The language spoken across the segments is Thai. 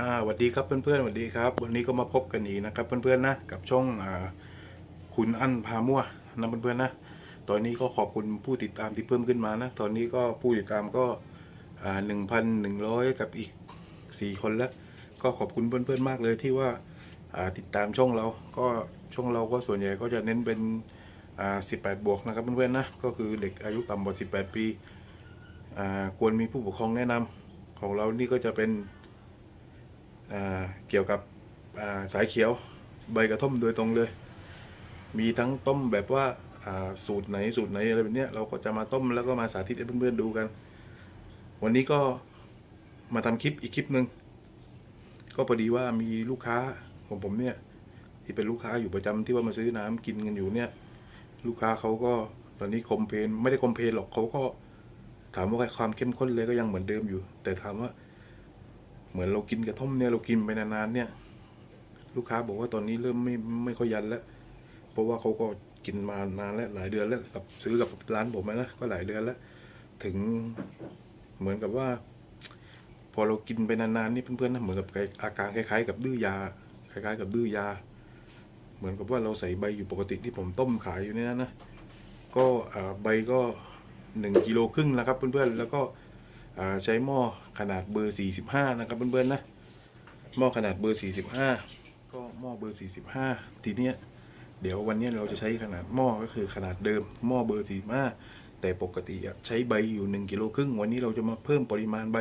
อ่าสวัสดีครับเพื่อนๆสวัสดีครับ วันนี้ก็มาพบกันอีกนะครับเพื่อนๆนะกับช่องอ่าคุณอั้นพามั่วนะเพื่อนๆนะตอนนี้ก็ขอบคุณผู้ติดตามที่เพิ่มขึ้นมานะ ตอนนี้ก็ผู้ติดตามก็อ่าหนึ่งพันหนึ่งร้อยกับอีกสี่คนแล้ว ก็ขอบคุณเพื่อนๆมากเลยที่ว่าอ่าติดตามช่องเราก็ช่องเราก็ส่วนใหญ่ก็จะเน้นเป็นอ่าสิบแปดบวกนะครับเพื่อนๆนะก็คือเด็กอายุต่ำกว่าสิบแปดปีอ่าควรมีผู้ปกครองแนะนำของเรานี่ก็จะเป็น เกี่ยวกับาสายเขียวใบกระท่อมโดยตรงเลย มีทั้งต้มแบบว่าาสูตรไหนสูตรไหนอะไรแบบนี้เราก็จะมาต้มแล้วก็มาสาธิตให้เพื่อนๆดูกัน วันนี้ก็มาทำคลิปอีกคลิปหนึ่งก็พอดีว่ามีลูกค้าของผมเนี่ยที่เป็นลูกค้าอยู่ประจำที่ว่ามาซื้อน้ำกินกันอยู่เนี่ย ลูกค้าเขาก็ตอนนี้คอมเพลนไม่ได้คอมเพลนหรอกเขาก็ถามว่าความเข้มข้นเลยก็ยังเหมือนเดิมอยู่ แต่ถามว่า เหมือนเรากินกระท่อมเนี่ยเรากินไปนานๆเนี่ย ลูกค้าบอกว่าตอนนี้เริ่มไม่ไม่ค่อยยันแล้ว เพราะว่าเขาก็กินมานานแล้วหลายเดือนแล้วกับซื้อกับร้านผมนะก็หลายเดือนแล้ว ถึงเหมือนกับว่า พอเรากินไปนานๆนี่เพื่อนๆนะเหมือนกับอาการคล้าย ๆ กับดื้อยา คล้าย ๆ กับดื้อยา เหมือนกับว่าเราใส่ใบอยู่ปกติที่ผมต้มขายอยู่เนี่ยนะก็ใบก็หนึ่งกิโลครึ่งนะครับเพื่อนๆแล้วก็ ใช้หม้อขนาดเบอร์ 45 นะครับเพื่อนๆนะหม้อขนาดเบอร์ 45 ก็หม้อเบอร์ 45 ทีเนี้ยเดี๋ยววันนี้เราจะใช้ขนาดหม้อก็คือขนาดเดิมหม้อเบอร์ 45 แต่ปกติใช้ใบอยู่ 1กิโลครึ่งวันนี้เราจะมาเพิ่มปริมาณใบ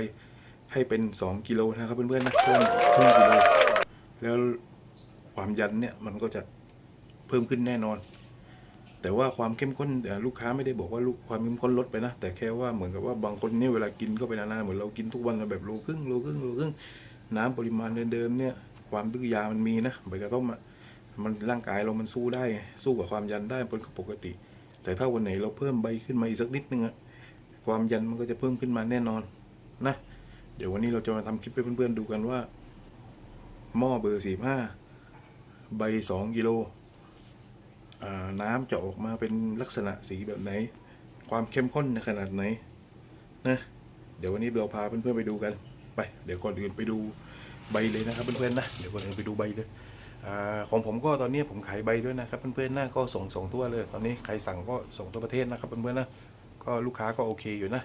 ให้เป็น 2กิโลนะครับเพื่อนๆนะเพิ่มเพิ่มกิโลแล้วความยันเนี่ยมันก็จะเพิ่มขึ้นแน่นอน แต่ว่าความเข้มข้นลูกค้าไม่ได้บอกว่าลูกความเข้มข้นลดไปนะ แต่แค่ว่าเหมือนกับว่าบางคนเนี่ยเวลากินก็ไปนานๆเหมือนเรากินทุกวันแบบโลครึ่งโลครึ่งโลครึ่งน้ำปริมาณเดิมๆเนี่ยความดื้อยามันมีนะใบกระต้มอะมันร่างกายเรามันสู้ได้สู้กับความยันได้เป็นปกติ แต่ถ้าวันไหนเราเพิ่มใบขึ้นมาอีกสักนิดนึงอะความยันมันก็จะเพิ่มขึ้นมาแน่นอนนะ เดี๋ยววันนี้เราจะมาทำคลิปให้เพื่อนๆดูกันว่าหม้อเบอร์สี่ห้าใบสองกิโล น้ำจะออกมาเป็นลักษณะสีแบบไหน ความเข้มข้นในขนาดไหนนะเดี๋ยววันนี้เราพาเพื่อนๆไปดูกันไป เดี๋ยวก่อนอื่นไปดูใบเลยนะครับเพื่อนๆนะเดี๋ยวก่อนอื่นไปดูใบเลยอของผมก็ตอนนี้ผมขายใบด้วยนะครับเพื่อนๆนะก็ส่งส่งทั่วเลย ตอนนี้ใครสั่งก็ส่งทั่วประเทศนะครับเพื่อนๆนะก็ลูกค้าก็โอเคอยู่นะ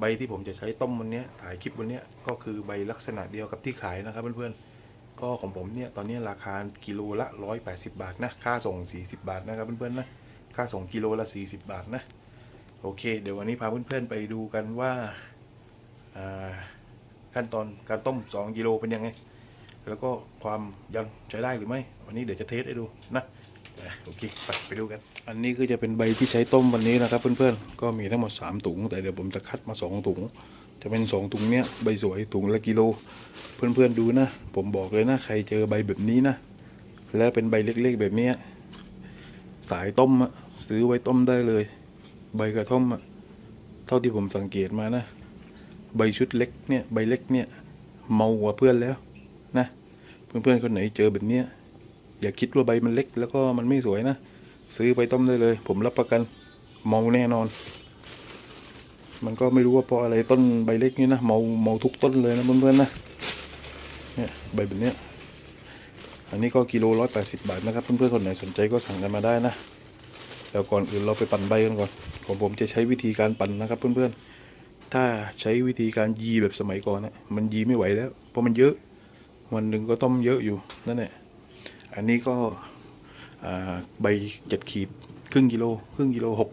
ใบที่ผมจะใช้ต้มวันนี้ถ่ายคลิปวันนี้ก็คือใบลักษณะเดียวกับที่ขายนะครับเพื่อนๆ ก็ของผมเนี่ยตอนนี้ราคากิโลละ 180 บาทนะ ค่าส่ง 40 บาทนะครับเพื่อนๆนะ ค่าส่งกิโลละ 40 บาทนะ โอเค เดี๋ยววันนี้พาเพื่อนๆไปดูกันว่าขั้นตอนการต้ม 2 กิโลเป็นยังไง แล้วก็ความยังใช้ได้หรือไม่ วันนี้เดี๋ยวจะเทสให้ดูนะอะโอเคไปไปดูกัน อันนี้คือจะเป็นใบที่ใช้ต้มวันนี้นะครับเพื่อนๆ ก็มีทั้งหมด 3 ถุง แต่เดี๋ยวผมจะคัดมา 2 ถุง จะเป็น2ถุงเนี้ยใบสวยถุงละกิโล เพื่อนๆดูนะ ผมบอกเลยนะ ใครเจอใบแบบนี้นะ แล้วเป็นใบเล็กๆแบบเนี้ยสายต้มอะซื้อไว้ต้มได้เลย ใบกระท่อมอะเท่าที่ผมสังเกตมานะ ใบชุดเล็กเนี่ยใบเล็กเนี่ยเมาว่าเพื่อนแล้วนะเพื่อนๆคนไหนเจอแบบเนี้ยอย่าคิดว่าใบมันเล็กแล้วก็มันไม่สวยนะ ซื้อไปต้มได้เลย ผมรับประกันเมาแน่นอน มันก็ไม่รู้ว่าเพราะอะไรต้นใบเล็กนี่นะเมาเมาทุกต้นเลยนะเพื่อนๆนะเนี่ยใบแบบเนี้ยอันนี้ก็กิโลร้อยแปดสิบาทนะครับเพื่อนๆคนไหนสนใจก็สั่งกันมาได้นะแล้วก่อนอื่นเราไปปั่นใบกันก่อนของผมจะใช้วิธีการปั่นนะครับเพื่อนๆถ้าใช้วิธีการยีแบบสมัยก่อนนะมันยีไม่ไหวแล้ว เพราะมันเยอะวันหนึ่งก็ต้มเยอะอยู่นั่นแหละอันนี้ก็ใบเจ็ดขีดครึ่งกิโลครึ่งกิโลหก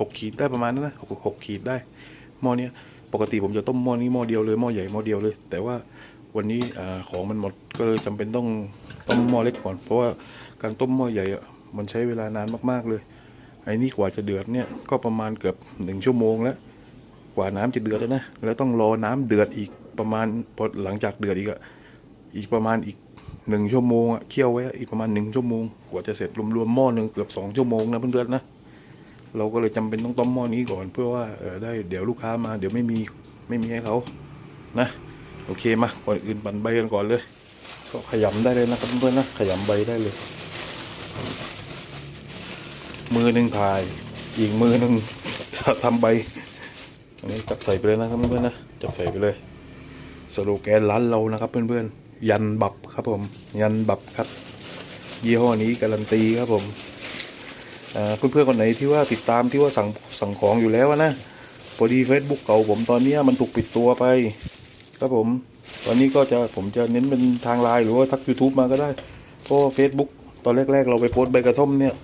หกขีดได้ประมาณนั้นนะหกหกขีดได้หม้อเนี้ยปกติผมจะต้มหม้อนี้หม้อเดียวเลยหม้อใหญ่หม้อเดียวเลย แต่ว่าวันนี้อของมันหมดก็เลยจำเป็นต้องต้มหม้อเล็กก่อน เพราะว่าการต้มหม้อใหญ่อะมันใช้เวลานานมากๆเลยไอ้นี่กว่าจะเดือดเนี่ยก็ประมาณเกือบหนึ่งชั่วโมงแล้ว กว่าน้ำจะเดือดแล้วนะแล้วต้องรอน้ำเดือดอีกประมาณพอหลังจากเดือดอีกอะอีกประมาณอีกหนึ่งชั่วโมงอะเคี่ยวไว้อะอีกประมาณหนึ่งชั่วโมง กว่าจะเสร็จรวมๆหม้อหนึ่งเกือบสองชั่วโมงนะเพื่อนๆนะ เราก็เลยจำเป็นต้องต้มหม้อนี้ก่อน เพื่อว่าเออได้เดี๋ยวลูกค้ามา เดี๋ยวไม่มีไม่มีให้เขานะ โอเคมาก่อนอื่นปั่นใบกันก่อนเลย ก็ขยำได้เลยนะครับเพื่อนนะขยำใบได้เลย มือหนึ่งถ่าย อีกมือหนึ่งทำใบอันนี้จับใส่ไปเลยนะครับเพื่อนนะจับใส่ไปเลยสโลแกนร้านเรานะครับเพื่อนๆยันบับครับผม ยันบับครับ ยี่ห้อนี้การันตีครับผม เพื่อนๆคนไหนที่ว่าติดตามที่ว่าสั่งสั่งของอยู่แล้วนะพอดี Facebook เก่าผมตอนนี้มันถูกปิดตัวไป ครับผมตอนนี้ก็จะผมจะเน้นเป็นทางไลน์หรือว่าทัก YouTube มาก็ได้เพราะเฟซบุ๊กตอนแรก ๆ เราไปโพสใบกระท่อมเนี่ย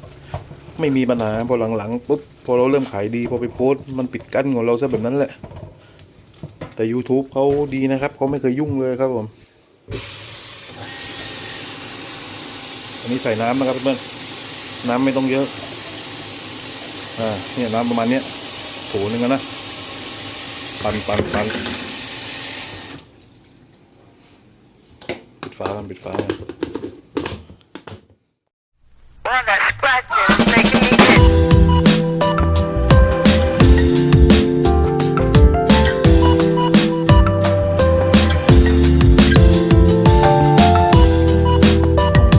ไม่มีปัญหาพอหลังๆปุ๊บพอเราเริ่มขายดีพอไปโพสมันปิดกั้นของเราซะแบบนั้นแหละ แต่ YouTube เขาดีนะครับเขาไม่เคยยุ่งเลยครับผมอันนี้ใส่น้ำนะครับเพื่อนน้ำไม่ต้องเยอะ อ่าเนี่ยน้ำประมาณเนี้ยโถนึงนะปันปันปันปิดฝากันปิดฝากัน Well, that scratching is making me itch.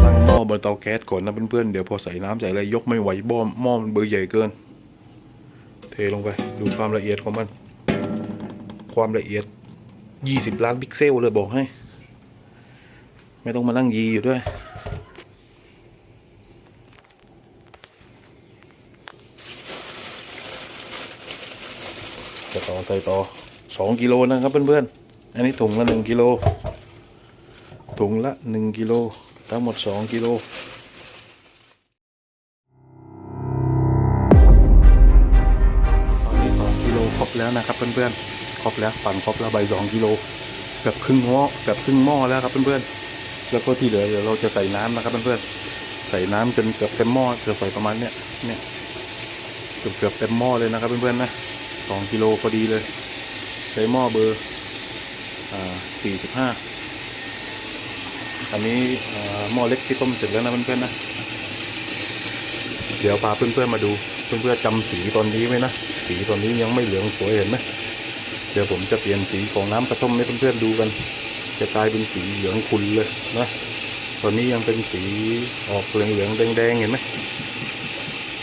ตั้งหม้อบนเตาแก๊สก่อนนะเพื่อนๆเดี๋ยวพอใส่น้ำใส่อะไรยกไม่ไหวบ้อมหม้อมันเบอร์ใหญ่เกิน ทลงไปดูความละเอียดของมัน ความละเอียด 20 ล้านพิกเซลเลยบอกให้ ไม่ต้องมานั่งยีอยู่ด้วยจะต่อใส่ต่อ 2 กิโลนะครับเพื่อนๆ อันนี้ถุงละ 1 กิโล ถุงละ 1 กิโล ทั้งหมด 2 กิโล แล้วนะครับเพื่อนๆครบแล้วปั่นครบแล้วใบ2กิโลเกือบครึ่งหม้อเกือบครึ่งหม้อแล้วครับเพื่อนๆแล้วก็ที่เหลือเดี๋ยวเราจะใส่น้ำนะครับเพื่อนๆใส่น้ำจนเกือบเต็มหม้อจะใส่ประมาณเนี้ยเนี่ยเกือบเกือบเต็มหม้อเลยนะครับเพื่อนๆนะ2กิโลพอดีเลย ใช้หม้อเบอร์อ่า45อันนี้หม้อเล็กที่ต้มเสร็จแล้วนะเพื่อนๆนะเดี๋ยวพาเพื่อนๆมาดูเพื่อนๆจำสีตอนนี้ไว้นะ สีตอนนี้ยังไม่เหลืองสวยเห็นไหมเดี๋ยวผมจะเปลี่ยนสีของน้ำกระท่อมให้เพื่อนๆดูกัน จะกลายเป็นสีเหลืองขุ่นเลยนะตอนนี้ยังเป็นสีออกเหลืองๆแดงๆเห็นไหม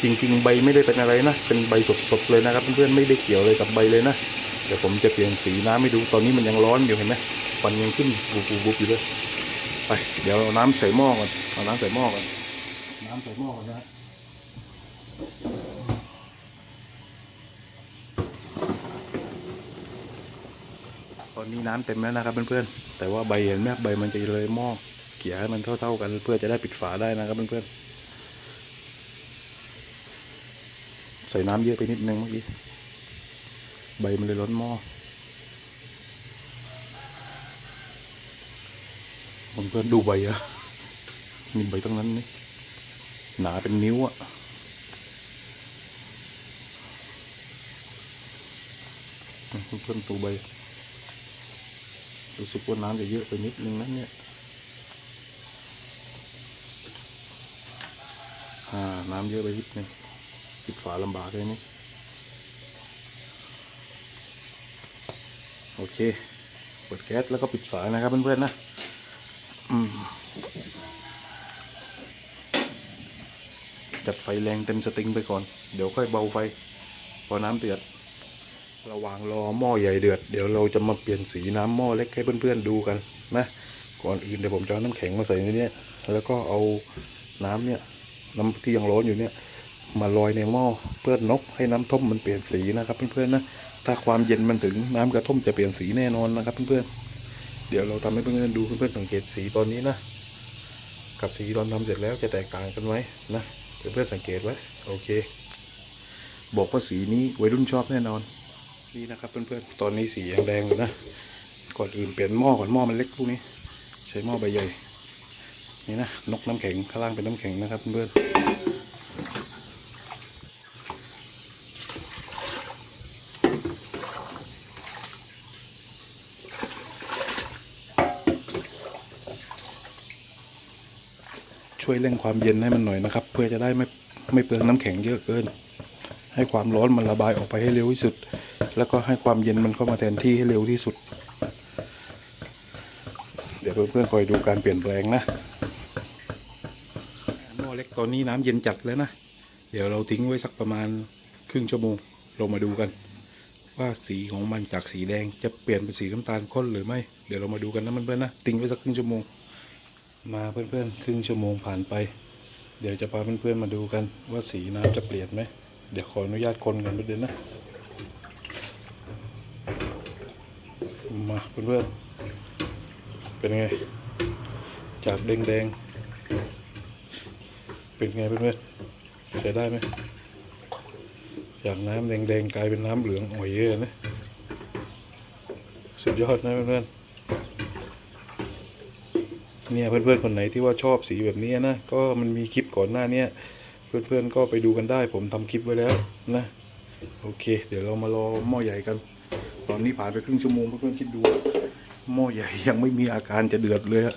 จริงๆ ใบไม่ได้เป็นอะไรนะเป็นใบสดๆเลยนะครับเพื่อนๆไม่ได้เกี่ยวเลยกับใบเลยนะเดี๋ยวผมจะเปลี่ยนสีน้ำให้ดูตอนนี้มันยังร้อนอยู่เห็นไหมควันยังขึ้นบุบๆๆอยู่เลยไปเดี๋ยวน้ำใส่หม้อก่อนเอาน้ำใส่หม้อก่อนน้ำใส่หม้อก่อนนะ อนนี้น้ำเต็มแล้วนะครับเพื่อนๆ แต่ว่าใบเห็นไหมใบมันจะเลยหม้อเกี่ยให้มันเท่า ๆ กันเพื่อจะได้ปิดฝาได้นะครับเพื่อนๆ ใส่น้ำเยอะไปนิดนึงเมื่อกี้ ใบมันเลยล้นหม้อ เพื่อนๆดูใบอะมีใบตรงนั้นนี่หนาเป็นนิ้วอะเพื่อนๆดูใบ รู้สึกว่าน้ำจะเยอะไปนิดนึงนะเนี่ยอ่าน้ำเยอะไปนิดนึงปิดฝาลำบากเลยนี่โอเคเปิดแก๊สแล้วก็ปิดฝานะครับเพื่อนๆนะจัดไฟแรงเต็มสติงไปก่อน เดี๋ยวค่อยเบาไฟ พอน้ำเดือด ระหว่างรอหม้อใหญ่เดือดเดี๋ยวเราจะมาเปลี่ยนสีน้ำหม้อเล็กให้เพื่อนๆดูกันนะก่อนอื่นเดี๋ยวผมจะเอาน้ำแข็งมาใส่ในนี้แล้วก็เอาน้ำเนี่ยน้ำที่ยังร้อนอยู่เนี่ยมาลอยในหม้อเพื่อนนกให้น้ำท่มมันเปลี่ยนสีนะครับเพื่อนๆนะถ้าความเย็นมันถึงน้ำกระท่มจะเปลี่ยนสีแน่นอนนะครับเพื่อนๆเดี๋ยวเราทำให้เพื่อนๆดูเพื่อนๆสังเกตสีตอนนี้นะกับสีตอนทำเสร็จแล้วจะแตกต่างกันไหมนะเพื่อนๆสังเกตไว้โอเค บอกว่าสีนี้วัยรุ่นชอบแน่นอน นี่นะครับเพื่อนๆ ตอนนี้สียังแดงอยู่นะ ก่อนอื่นเปลี่ยนหม้อก่อนหม้อมันเล็กพวกนี้ ใช้หม้อใบใหญ่ นี่นะนกน้ำแข็งข้างล่างเป็นน้ำแข็งนะครับเพื่อนช่วยเร่งความเย็นให้มันหน่อยนะครับ เพื่อจะได้ไม่ไม่เปลืองน้ำแข็งเยอะเกิน ให้ความร้อนมันระบายออกไปให้เร็วที่สุด แล้วก็ให้ความเย็นมันเข้ามาแทนที่ให้เร็วที่สุด เดี๋ยวเพื่อนๆคอยดูการเปลี่ยนแปลงนะหม้อเล็กตอนนี้น้ำเย็นจัดแล้วนะ เดี๋ยวเราทิ้งไว้สักประมาณครึ่งชั่วโมงเรามาดูกัน ว่าสีของมันจากสีแดงจะเปลี่ยนเป็นสีน้ำตาลข้นหรือไม่ เดี๋ยวเรามาดูกันนะเพื่อนๆนะติ้งไว้สักครึ่งชั่วโมง มาเพื่อนๆครึ่งชั่วโมงผ่านไป เดี๋ยวจะพาเพื่อนๆมาดูกันว่าสีน้ำจะเปลี่ยนไหมเดี๋ยวขออนุญาตคนกันเพื่อนนะ มาเพื่อนๆเป็นไง จากแดงๆ เป็นไงเพื่อนๆใช้ได้ไหมจากน้ำแดงๆ กลายเป็นน้ำเหลืองอ่อยเยอะนะ สุดยอดนะเพื่อนๆเนี่ยเพื่อนๆคนไหนที่ว่าชอบสีแบบนี้นะ ก็มันมีคลิปก่อนหน้าเนี้ยเพื่อนๆก็ไปดูกันได้ ผมทำคลิปไว้แล้วนะ โอเค เดี๋ยวเรามารอหม้อใหญ่กัน ตอนนี้ผ่านไปครึ่งชั่วโมงเพื่อนๆคิดดูหม้อใหญ่ยังไม่มีอาการจะเดือดเลยอะ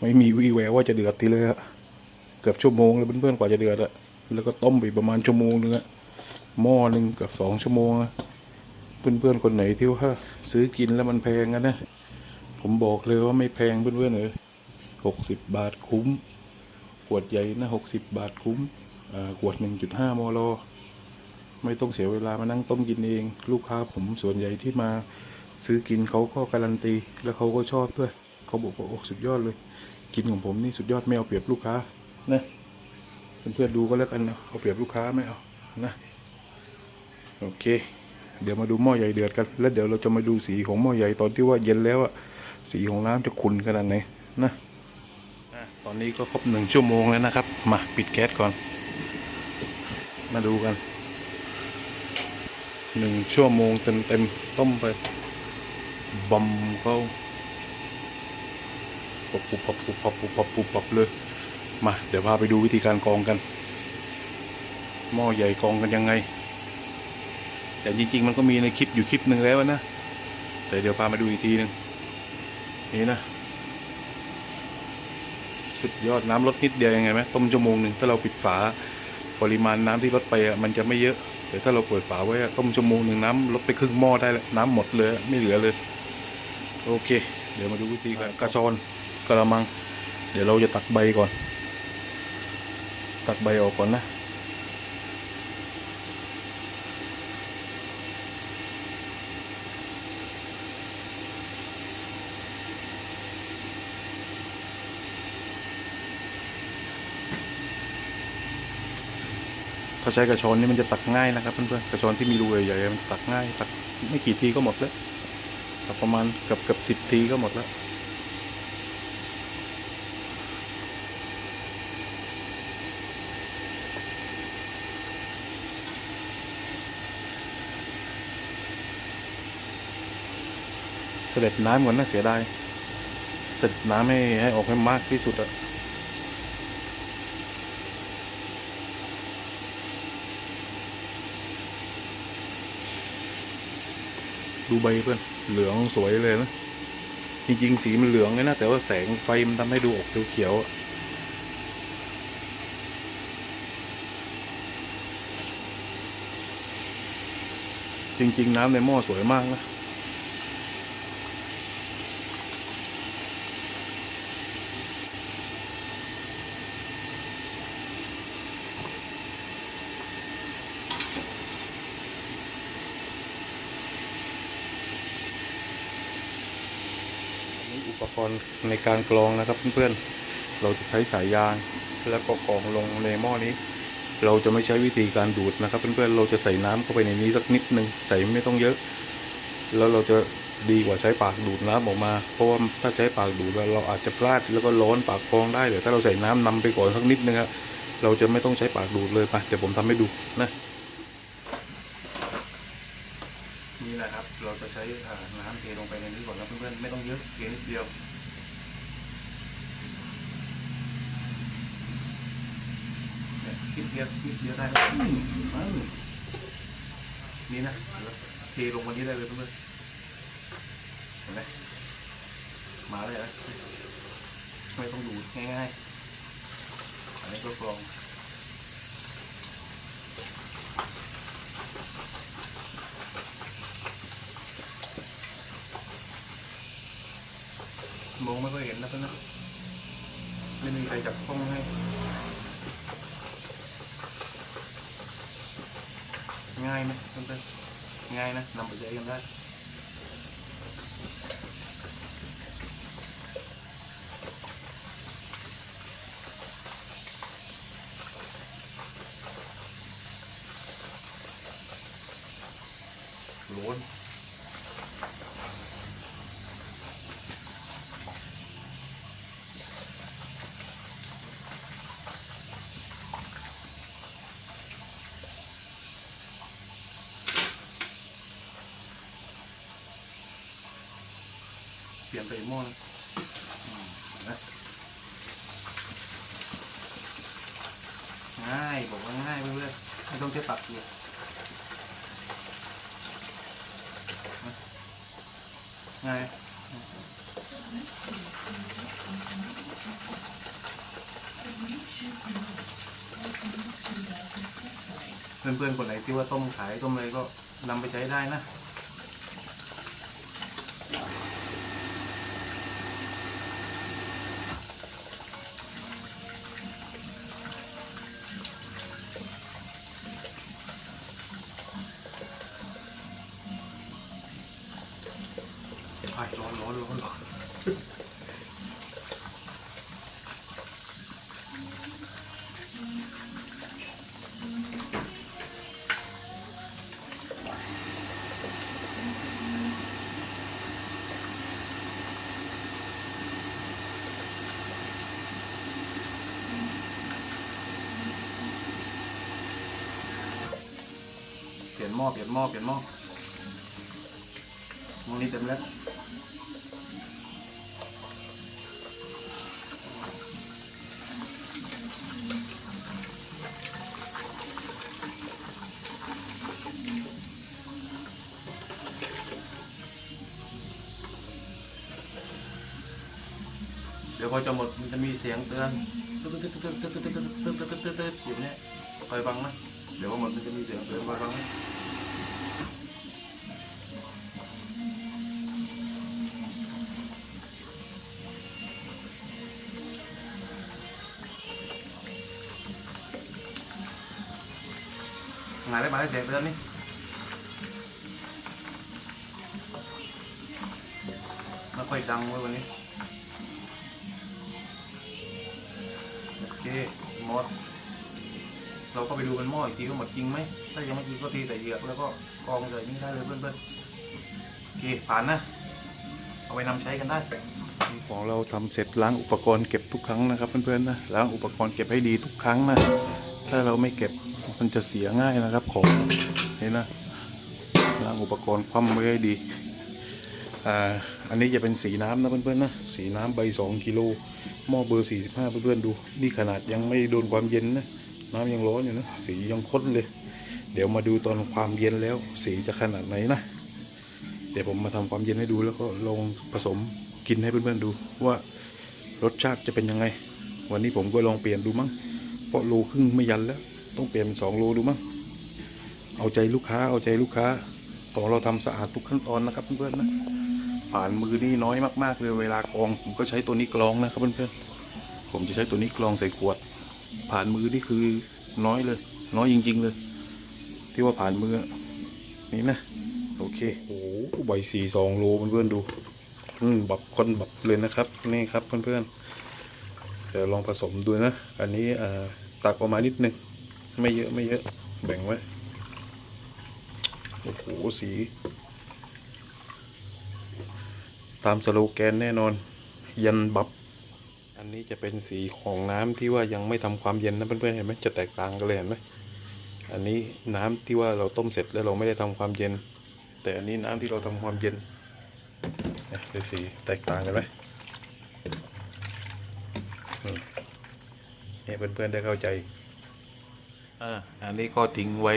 ไม่มีวี่แววว่าจะเดือดทีเลยอะเกือบชั่วโมงเลยเพื่อนๆกว่าจะเดือดอะแล้วก็ต้มไปประมาณชั่วโมงนึงอะหม้อหนึ่งเกับสองชั่วโมงอะเพื่อนๆคนไหนที่ว่าซื้อกินแล้วมันแพงกันนะผมบอกเลยว่าไม่แพงเพื่อนๆเลยหกสิบบาทคุ้ม ขวดใหญ่นะหกสิบบาทคุ้มอ่าขวดหนึ่งจุดห้ามล ไม่ต้องเสียเวลามานั่งต้มกินเอง ลูกค้าผมส่วนใหญ่ที่มาซื้อกินเขาก็การันตี แล้วเขาก็ชอบด้วยเขาบอกว่าโอ้สุดยอดเลย กินของผมนี่สุดยอดไม่เอาเปรียบลูกค้านะเพื่อนๆดูก็แล้วกันนะเอาเปรียบลูกค้าไม่เอานะโอเค เดี๋ยวมาดูหม้อใหญ่เดือดกัน แล้วเดี๋ยวเราจะมาดูสีของหม้อใหญ่ตอนที่ว่าเย็นแล้วอะสีของน้ำจะขุ่นขนาดไหนนะตอนนี้ก็ครบหนึ่งชั่วโมงแล้วนะครับ มาปิดแก๊สก่อน มาดูกัน หนึ่งชั่วโมงเต็มเต็มต้มไปบอมเขาปับปุบปับปุบปับปุบปับปุบปับเลยมา เดี๋ยวพาไปดูวิธีการกองกัน หม้อใหญ่กองกันยังไง แต่จริง ๆ มันก็มีในคลิปอยู่คลิปหนึ่งแล้วนะ แต่เดี๋ยวพามาดูอีกทีหนึ่งนี่นะ สุดยอดน้ำลดนิดเดียวยังไงไหมต้มชั่วโมงหนึ่งถ้าเราปิดฝา ปริมาณน้ำที่ลดไปอะมันจะไม่เยอะ แต่ถ้าเราเปิดฝาไว้อะต้มชั่วโมงหนึ่งน้ำลดไปครึ่งหม้อได้แล้วน้ำหมดเลยไม่เหลือเลย โอเค เดี๋ยวมาดูวิธีการกระชอนกระมัง เดี๋ยวเราจะตักใบก่อน ตักใบออกก่อนนะ ถ้าใช้กระชอนนี่มันจะตักง่ายนะครับเพื่อนๆกระชอนที่มีรูใหญ่ๆมันตักง่าย ตักไม่กี่ทีก็หมดแล้วตักประมาณเกือบเกือบสิบทีก็หมดแล้วเสด็จน้ำก่อนนะเสียดายเสด็จน้ำให้ให้ออกให้มากที่สุดอะ ดูใบเพื่อนเหลืองสวยเลยนะ จริง ๆ สีมันเหลืองเลยนะ แต่ว่าแสงไฟมันทำให้ดูออกเขียวๆจริง ๆ น้ำในหม้อสวยมากนะ นี่อุปกรณ์ ในการกรองนะครับเพื่อนๆ เราจะใช้สายยางแล้วก็กรองลงในหม้อนี้ เราจะไม่ใช้วิธีการดูดนะครับเพื่อนๆ เราจะใส่น้ำเข้าไปในนี้สักนิดหนึ่งใส่ไม่ต้องเยอะ แล้วเราจะดีกว่าใช้ปากดูดน้ำออกมา เพราะว่าถ้าใช้ปากดูดเราอาจจะพลาดแล้วก็ร้อนปากฟองได้แต่ถ้าเราใส่น้ำนำไปก่อนสักนิดนึงอะเราจะไม่ต้องใช้ปากดูดเลยไปเดี๋ยวผมทำให้ดูนะนี่แหละครับ เราจะใช้น้ำเทลงไปในนี้ก่อนนะเพื่อนๆไม่ต้องเยอะเพียงนิดเดียว เนี่ยนิดเดียวนิดเดียวได้อืมอืมนี่นะเทลงวันนี้ได้เลยเพื่อนเห็นไหมมาเลยนะไม่ต้องดูง่ายๆอันนี้ก็กรองมองไม่ค่อยเห็นนะเพื่อนนะไม่มีใครจับกล้องให้ ง่ายไหมเพื่อนๆง่ายนะนำไปใช้กันได้ โล้นเปลี่ยนไปอีกหม้อนึงอืมนะง่ายบอกว่าง่ายเพื่อนๆไม่ต้องใช้ตักเลยไงเพื่อนๆคนไหนที่ว่าต้มขายต้มอะไรก็นำไปใช้ได้นะ ไอ้ร้อนร้อนร้อนร้อนเป ลี่ยนหม้อเปลี่ยนหม้อเปลี่ยนหม้อหม้อนี้เต็มแล้วเดี๋ยวพอจะหมดมันจะมีเสียงเตือนตึ๊ดตึ๊ดตึ๊ดตึ๊ดตึ๊ดตึ๊ดตึ๊ดตึ๊ดตึ๊ดตึ๊ดตึ๊ดอยู่เนี่ยคอยฟังนะเดี๋ยวพอหมดมันจะมีเสียงเตือนคอยฟังนะงานได้มาได้เสียงเตือนนี่ไม่ค่อยดังเว้ยวันนี้ โอเคหมด เราก็ไปดูกันหม้ออีกทีว่าหมดจริงไหม ถ้ายังไม่จริงก็ตีใส่เหยือกแล้วก็กองใส่นี่ได้เลยเพื่อนๆ โอเค ผ่านนะ เอาไปนำใช้กันได้ของเราทำเสร็จล้างอุปกรณ์เก็บทุกครั้งนะครับเพื่อนๆนะล้างอุปกรณ์เก็บให้ดีทุกครั้งนะถ้าเราไม่เก็บ มันจะเสียง่ายนะครับของนี่นะล้างอุปกรณ์คว่ำไว้ให้ดีอ่าอันนี้จะเป็นสีน้ำนะเพื่อนๆนะสีน้ำใบสองกิโลหม้อเบอร์ 45 เพื่อนๆดู นี่ขนาดยังไม่โดนความเย็นนะน้ำยังร้อนอยู่นะสียังข้นเลย เดี๋ยวมาดูตอนความเย็นแล้ว สีจะขนาดไหนนะเดี๋ยวผมมาทำความเย็นให้ดูแล้วก็ลองผสมกินให้เพื่อนๆดูว่ารสชาติจะเป็นยังไง วันนี้ผมก็ลองเปลี่ยนดูมั้งเพราะโลครึ่งไม่ยันแล้ว ต้องเปลี่ยนเป็นสองโลดูมั้งเอาใจลูกค้าเอาใจลูกค้าของเราทำสะอาดทุกขั้นตอนนะครับเพื่อนๆนะผ่านมือนี่น้อยมากๆเลยเวลากรองผมก็ใช้ตัวนี้กรองนะครับเพื่อนๆผมจะใช้ตัวนี้กรองใส่ขวด ผ่านมือนี่คือน้อยเลย น้อยจริง ๆ เลย ที่ว่าผ่านมือนี่นะโอเคโอ้โหใบสี่สองโลเพื่อนๆดูอืมแบบคนแบบเลยนะครับนี่ครับเพื่อนๆเดี๋ยวลองผสมดูนะ อันนี้ตักออกมานิดนึง ไม่เยอะไม่เยอะ แบ่งไว้ โอ้โห สี ตามสโลแกนแน่นอน ยันบับ อันนี้จะเป็นสีของน้ำที่ว่ายังไม่ทำความเย็นนะเพื่อนๆเห็นไหมจะแตกต่างกันเลยเห็นไหมอันนี้น้ำที่ว่าเราต้มเสร็จแล้วเราไม่ได้ทำความเย็น แต่อันนี้น้ำที่เราทำความเย็นเนี่ยดูสีแตกต่างกันไหมอืมเนี่ยเพื่อนๆได้เข้าใจ อันนี้ก็ทิ้งไว้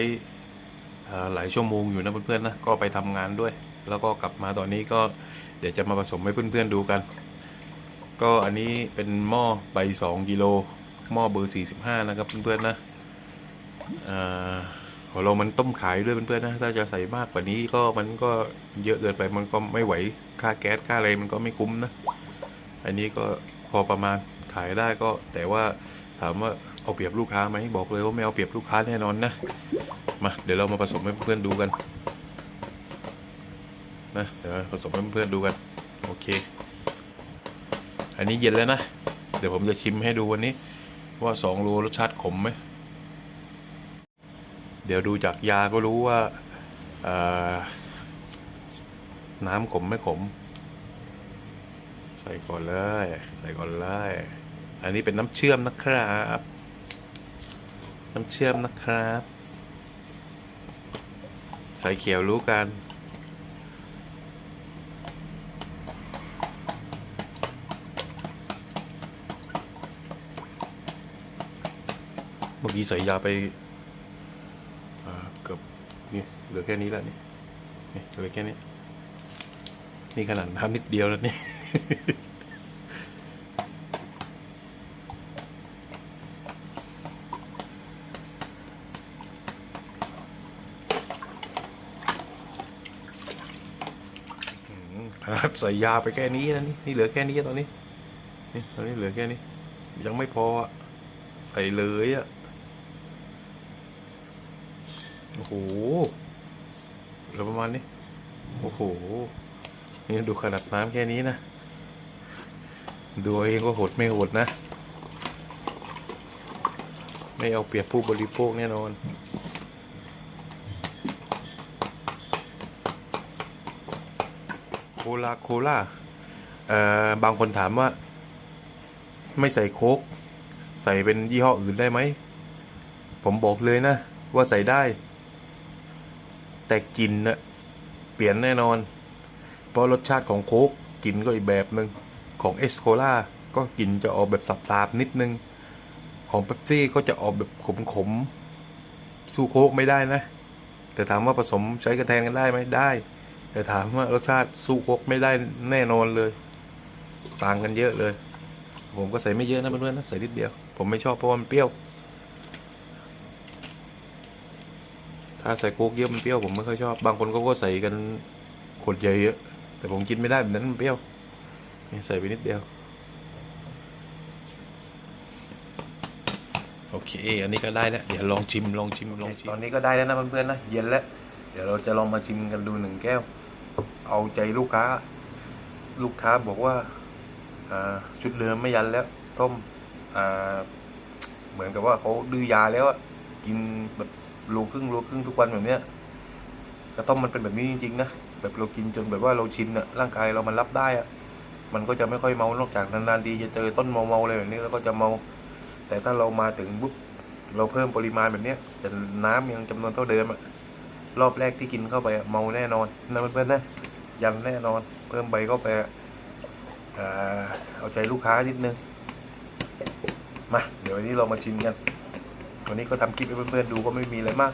หลายชั่วโมงอยู่นะเพื่อนๆนะก็ไปทำงานด้วย แล้วก็กลับมาตอนนี้ก็เดี๋ยวจะมาผสมให้เพื่อนๆดูกัน ก็อันนี้เป็นหม้อใบ2กิโลหม้อเบอร์ 45 นะครับเพื่อนๆนะอ่าของเรามันต้มขายด้วยเพื่อนๆนะ ถ้าจะใส่มากกว่านี้ก็มันก็เยอะเกินไปมันก็ไม่ไหวค่าแก๊สค่าอะไรมันก็ไม่คุ้มนะ อันนี้ก็พอประมาณขายได้ก็แต่ว่าถามว่า เอาเปรียบลูกค้าไหมบอกเลยว่าไม่เอาเปรียบลูกค้าแน่นอนนะมาเดี๋ยวเรามาผสมให้เพื่อนดูกันนะเดี๋ยวผสมให้เพื่อนดูกันโอเค อันนี้เย็นแล้วนะ เดี๋ยวผมจะชิมให้ดูวันนี้ ว่าสองโลรสชาติขมไหมเดี๋ยวดูจากยาก็รู้ว่าน้ำขมไม่ขม ใส่ก่อนเลย ใส่ก่อนเลย อันนี้เป็นน้ำเชื่อมนะครับ น้ำเชื่อมนะครับใส่เขียวรู้กัน เมื่อกี้ใส่ยาไปเกือบนี่เหลือแค่นี้แล้วนี่นี่เหลือแค่นี้ นี่ขนาดน้ำนิดเดียวแล้วนี่ อืมขนาด ใส่ยาไปแค่นี้นะนี่นี่เหลือแค่นี้ตอนนี้ นี่ตอนนี้เหลือแค่นี้ ยังไม่พออะใส่เลยอะโอ้โหเหลือประมาณนี้ โอ้โห นี่ดูขนาดน้ำแค่นี้นะ ดูเองก็หดไม่หดนะ ไม่เอาเปรียบผู้บริโภคแน่นอน ลาโคลาเอ่อบางคนถามว่า ไม่ใส่โค้กใส่เป็นยี่ห้ออื่นได้ไหม ผมบอกเลยนะ ว่าใส่ได้ แต่กลิ่นนะเปลี่ยนแน่นอน เพราะรสชาติของโค้กกลิ่นก็อีกแบบหนึ่งของเอสโคลาก็กลิ่นจะออกแบบสับๆนิดนึง ของเป๊ปซี่ก็จะออกแบบขมๆสู้โค้กไม่ได้นะ แต่ถามว่าผสมใช้กันแทนกันได้ไหมได้ แต่ถามว่ารสชาติสู้โคกไม่ได้แน่นอนเลย ต่างกันเยอะเลย ผมก็ใส่ไม่เยอะนะเพื่อนๆนะใส่นิดเดียว ผมไม่ชอบเพราะว่ามันเปรี้ยว ถ้าใส่โคกเยอะมันเปรี้ยวผมไม่ค่อยชอบ บางคนก็ก็ใส่กันขวดใหญ่เยอะ แต่ผมกินไม่ได้แบบนั้นมันเปรี้ยวนี่ใส่ไปนิดเดียว โอเค อันนี้ก็ได้แล้ว เดี๋ยวลองชิมลองชิมลองชิม ตอนนี้ก็ได้แล้วนะเพื่อนๆนะ เย็นแล้ว เดี๋ยวเราจะลองมาชิมกันดูหนึ่งแก้ว เอาใจลูกค้า ลูกค้าบอกว่าชุดเรือไม่ยันแล้วต้มเหมือนกับว่าเขาดื้อยาแล้วกินแบบโลครึ่งโลครึ่งทุกวันแบบเนี้ยกระต้มมันเป็นแบบนี้จริงๆนะแบบเรากินจนแบบว่าเราชินอะร่างกายเรามันรับได้อะมันก็จะไม่ค่อยเมานอกจากนานๆดีจะเจอต้นเมาๆอะไรแบบนี้แล้วก็จะเมา แต่ถ้าเรามาถึงปุ๊บเราเพิ่มปริมาณแบบเนี้ยแต่น้ำยังจำนวนเท่าเดิมอะ รอบแรกที่กินเข้าไปอะเมาแน่นอนนะเพื่อนๆนะยันแน่นอนเพิ่มไปเข้าไปอ่าเอาใจลูกค้านิดนึงมาเดี๋ยววันนี้เรามาชิมกัน วันนี้ก็ทำคลิปให้เพื่อนๆดูก็ไม่มีอะไรมาก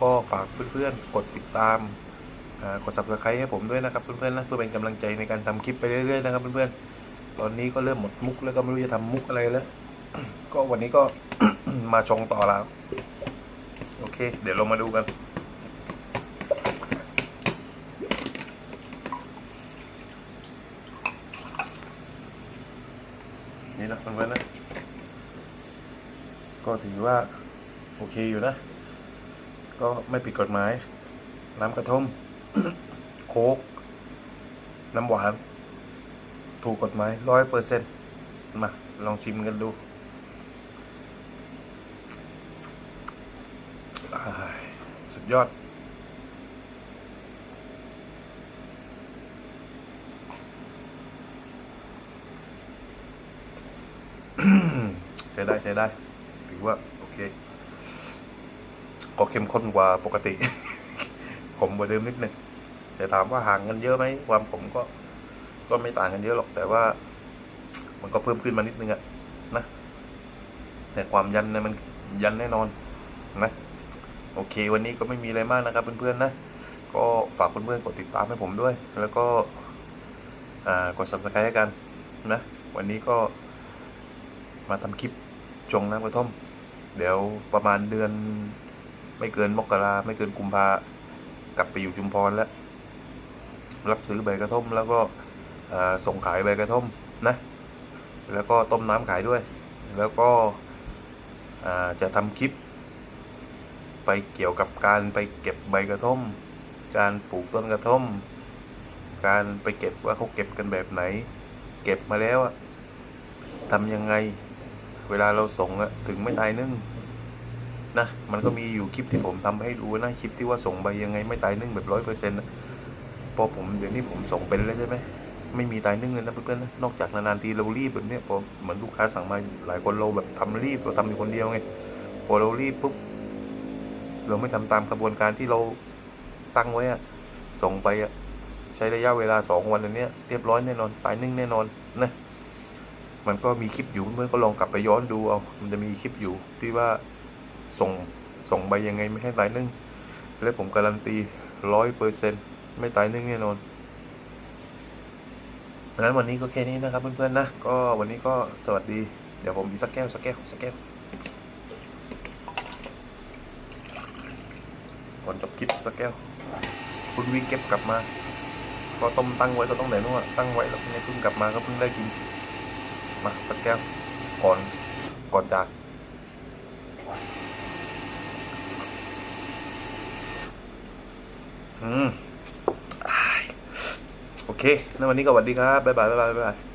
ก็ฝากเพื่อนๆกดติดตามอ่ากด subscribe ให้ผมด้วยนะครับเพื่อนๆนะเพื่อเป็นกำลังใจในการทำคลิปไปเรื่อยๆนะครับเพื่อนๆตอนนี้ก็เริ่มหมดมุกแล้วก็ไม่รู้จะทำมุกอะไรแล้วก็วันนี้ก็มาชงต่อแล้ว โอเค เดี๋ยวเรามาดูกันนะเพื่อนๆนะ ก็ถือ ว่า โอเคอยู่นะ ก็ไม่ผิดกฎหมาย น้ำกระท่อมโค้กน้ำหวาน ถูกกฎหมายร้อยเปอร์เซ็นต์มา ลองชิมกันดูสุดยอด ใช้ได้ ใช้ได้ ถือว่า เคก็เข้มข้นกว่าปกติผมกว่าเดิมนิดนึงแต่ถามว่าห่างกันเยอะไหมความผมก็ ก็ไม่ต่างกันเยอะหรอก แต่ว่า มันก็เพิ่มขึ้นมานิดนึงอะนะแต่ความยันเนี่ยมันยันแน่นอนนะโอเค วันนี้ก็ไม่มีอะไรมากนะครับเพื่อนๆนะ ก็ฝากเพื่อนๆกดติดตามให้ผมด้วย แล้วก็กด subscribe ให้กันนะ วันนี้ก็มาทำคลิปชงน้ำกระท่อม เดี๋ยวประมาณเดือน ไม่เกินมกราไม่เกินกุมภากลับไปอยู่ชุมพรแล้ว รับซื้อใบกระท่อมแล้วก็ส่งขายใบกระท่อมนะ แล้วก็ต้มน้ำขายด้วย แล้วก็จะทำคลิป ไปเกี่ยวกับการไปเก็บใบกระท่อม การปลูกต้นกระท่อม การไปเก็บว่าเขาเก็บกันแบบไหน เก็บมาแล้วอะทำยังไง เวลาเราส่งอะถึงไม่ตายนึ่งนะมันก็มีอยู่คลิปที่ผมทำให้ดูนะคลิปที่ว่าส่งใบยังไงไม่ตายนึ่งแบบร้อยเปอร์เซ็นต์พอผมเดี๋ยวนี้ผมส่งเป็นแล้วใช่ไหมไม่มีตายนึ่งเลยนะเพื่อนๆนะนอกจากนานๆทีเรารีบแบบเนี้ยพอเหมือนลูกค้าสั่งมาหลายคนเราแบบทำรีบเราทำอยู่คนเดียวไงพอเรารีบปุ๊บเราไม่ทำตามกระบวนการที่เราตั้งไว้อะส่งไปอะใช้ระยะเวลาสองวันอันเนี้ยเรียบร้อยแน่นอนตายนึ่งแน่นอนนะ มันก็มีคลิปอยู่เพื่อนๆก็ลองกลับไปย้อนดูเอา มันจะมีคลิปอยู่ที่ว่าส่งส่งไปยังไงไม่ให้ตายนึ่ง และผมการันตีร้อยเปอร์เซ็นไม่ตายนึ่งแน่นอนดังนั้นวันนี้ก็แค่นี้นะครับเพื่อนๆนะ ก็วันนี้ก็สวัสดี เดี๋ยวผมอีสักแก้วสักแก้วสักแก้ว ก่อนจบคลิปสักแก้ว คุณวิเก็บกลับมา ก็ต้มตั้งไว้ก็ต้องไหนนู่นตั้งไว้แล้วเนี่ยเพิ่งกลับมาก็เพิ่งได้กิน มาสักแก้วก่อนก่อนจากอืมโอเคแล้ววันนี้ก็สวัสดีครับบ๊ายบายบ๊ายบายบ๊ายบาย